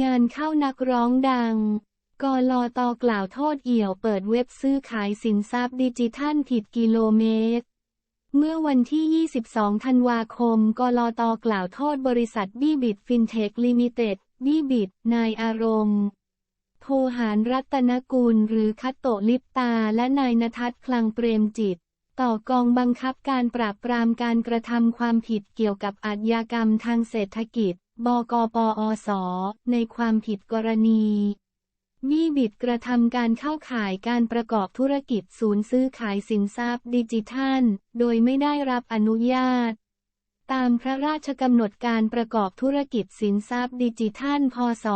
งานเข้านักร้องดัง กลอตอกล่าวโทษเอี่ยวเปิดเว็บซื้อขายสินทรัพย์ดิจิทัลผิดกิโลเมตร เมื่อวันที่ 22 ธันวาคม กลอตอกล่าวโทษบริษัทบี้บิดฟินเทคลิมิเต็ดบี้บิดนายอารมณ์โพหารรัตนกุลหรือคัตโตลิปตาและนายนทัศน์คลังเปรมจิต ต่อกองบังคับการปราบปรามการกระทำความผิดเกี่ยวกับอาชญากรรมทางเศรษฐกิจ บกปอส ในความผิดกรณีบี้บิดกระทำการเข้าข่ายการประกอบธุรกิจศูนย์ซื้อขายสินทรัพย์ดิจิทัล โดยไม่ได้รับอนุญาต ตามพระราชกำหนดการประกอบธุรกิจสินทรัพย์ดิจิทัล พศ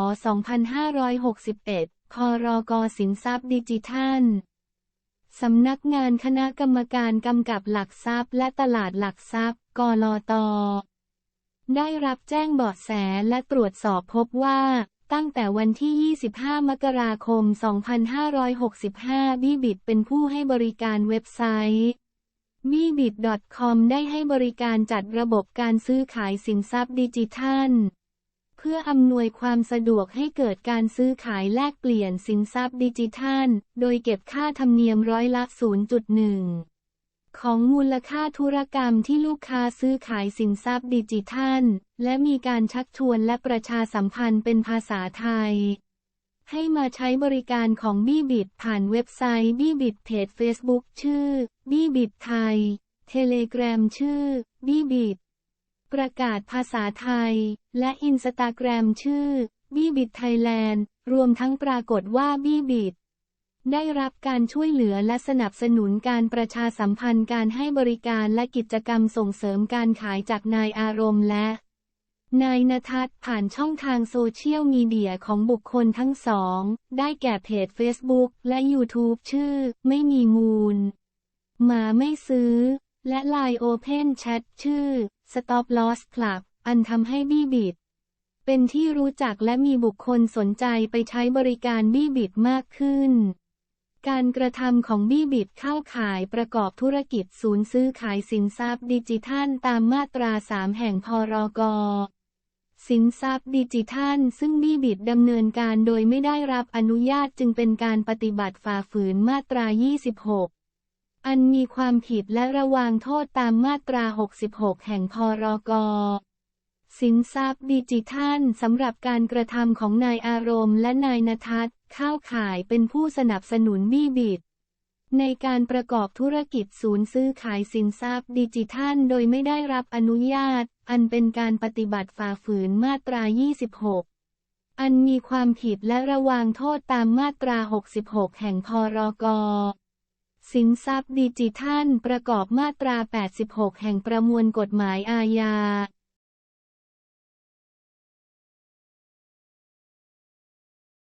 2561พรกสินทรัพย์ดิจิทัลสำนักงานคณะกรรมการกำกับหลักทรัพย์และตลาดหลักทรัพย์ กลต ได้รับแจ้งเบาะแสและตรวจสอบพบว่า ตั้งแต่วันที่ 25 มกราคม 2565 บี้บิดเป็นผู้ให้บริการเว็บไซต์ b b i t c o m ได้ให้บริการจัดระบบการซื้อขายสินทรัพย์ดิจิทัล เพื่ออำนวยความสะดวกให้เกิดการซื้อขายแลกเปลี่ยนสินทรัพย์ดิจิทัล โดยเก็บค่าธรรมเนียมร้อยละ 0.1 ของมูลค่าธุรกรรมที่ลูกค้าซื้อขายสินทรัพย์ดิจิทัล และมีการชักชวนและประชาสัมพันธ์เป็นภาษาไทย ให้มาใช้บริการของบี้บิดผ่านเว็บไซต์บี้บิดเพจ Facebook ชื่อบี้บิดไทย เทเลแกรมชื่อบี้บิดประกาศภาษาไทย และอินสตาแกรมชื่อบี้บิดไทยแลนด์รวมทั้งปรากฏว่าบี้บิด ได้รับการช่วยเหลือและสนับสนุนการประชาสัมพันธ์การให้บริการและกิจกรรมส่งเสริมการขายจากนายอารมณ์และ นายนทัศน์ผ่านช่องทางโซเชียลมีเดียของบุคคลทั้งสอง ได้แก่เพจ Facebook และ YouTube ชื่อ ไม่มีมูล หมาไม่ซื้อ และ Line Open Chat ชื่อ Stop Loss Club อันทำให้บี้บิด เป็นที่รู้จักและมีบุคคลสนใจไปใช้บริการบี้บิดมากขึ้น การกระทำของบี้บิดเข้าขายประกอบธุรกิจศูนย์ซื้อขายสินทรัพย์ดิจิทัลตามมาตรา 3 แห่งพรกสินทรัพย์ดิจิทัล ซึ่งบี้บิดดำเนินการโดยไม่ได้รับอนุญาตจึงเป็นการปฏิบัติฝ่าฝืนมาตรา 26 อันมีความผิดและระวางโทษตามมาตรา 66 แห่งพรกสินทรัพย์ดิจิทัลสำหรับการกระทำของนายอารมณ์และนายนทัศ ข้าขายเป็นผู้สนับสนุนบี้บิด ในการประกอบธุรกิจศูนย์ซื้อขายสินทรัพย์ดิจิทัล โดยไม่ได้รับอนุญาต อันเป็นการปฏิบัติฝ่าฝืนมาตรา 26 อันมีความผิดและระวางโทษตามมาตรา 66 แห่งพรกสินทรัพย์ดิจิทัล ประกอบมาตรา 86 แห่งประมวลกฎหมายอาญา